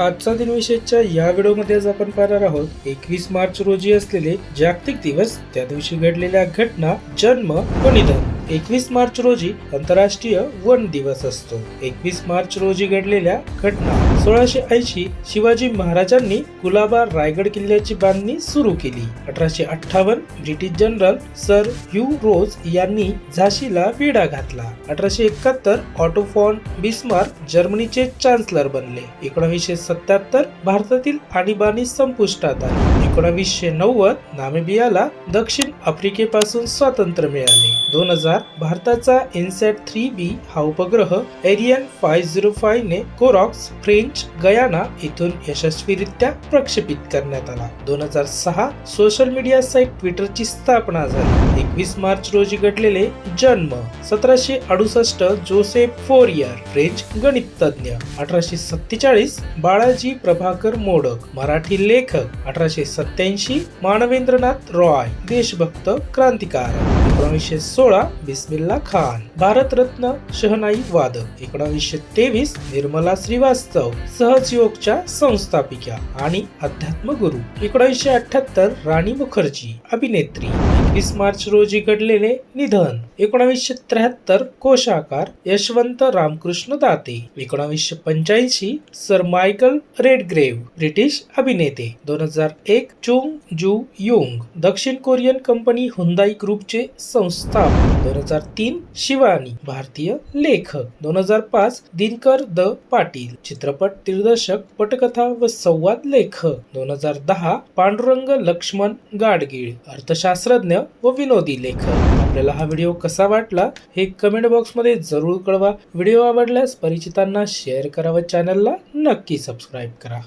आजचा दिनविशेषच्या या व्हिडिओमध्ये आज आपण पाहणार आहोत एकवीस मार्च रोजी असलेले जागतिक दिवस त्या दिवशी घडलेल्या घटना जन्म व निधन. एकवीस मार्च रोजी आंतरराष्ट्रीय वन दिवस असतो. एकवीस मार्च रोजी घडलेल्या घटना सोळाशे ऐंशी शिवाजी महाराजांनी कुलाबा रायगड किल्ल्याची बांधणी सुरू केली. अठराशे अठ्ठावन्न British general sir Hugh Rose यांनी झाशीला वेढा घातला. अठराशे एकाहत्तर ऑटोफॉन बिस्मार्क जर्मनीचे चान्सलर बनले. एकोणावीसशे सत्याहत्तर भारतातील आणीबाणी संपुष्टात आली. एकोणावीसशे नव्वद नामिबियाला दक्षिण आफ्रिकेपासून स्वातंत्र्य मिळाले. दोन हजार भारताचा इन्सॅट थ्री बी हा उपग्रह एरियन फाय झिरो फाय ने कोरॉक्स फ्रेंच गयाना इथून यशस्वीरित्या प्रक्षेपित करण्यात आला. दोन हजार सहा सोशल मीडिया साईट ट्विटरची स्थापना झाली. एकवीस मार्च रोजी घडलेले जन्म सतराशे अडुसष्ट जोसेफ फोरियर फ्रेंच गणित तज्ञ अठराशे सत्तेचाळीस बाळाजी प्रभाकर मोडक मराठी लेखक अठराशे सत्याऐंशी मानवेंद्रनाथ रॉय देशभक्त क्रांतिकारक. एकोणीसशे सोळा बिस्मिल्ला खान. भारतरत्न शहनाई वादक. एकोणावीसशे तेवीस निर्मला श्रीवास्तव. सहजयोगच्या संस्थापिका आणि अध्यात्म गुरु एकोणीसशे अठ्याहत्तर राणी मुखर्जी. अभिनेत्री. एकवीस मार्च रोजी घडलेले निधन. एकोणावीसशे त्र्याहत्तर कोशाकार. यशवंत रामकृष्ण दाते. एकोणावीसशे पंच्याऐंशी सर मायकल रेडग्रेव्ह ब्रिटिश अभिनेते. दोन हजार एक चुंग जू युंग. दक्षिण कोरियन कंपनी हुंदाई ग्रुपचे संस्थापक दोन हजार तीन शिवानी भारतीय लेखक दोन हजार पाच दिनकर द पाटील चित्रपट दिग्दर्शक पटकथा व संवाद लेखक दोन हजार दहा पांडुरंग लक्ष्मण गाडगीळ अर्थशास्त्रज्ञ व विनोदी लेखक. आपल्याला हा व्हिडिओ कसा वाटला हे कमेंट बॉक्समध्ये जरूर कळवा. व्हिडिओ आवडल्यास परिचितांना शेअर करा व चॅनलला नक्की सबस्क्राईब करा.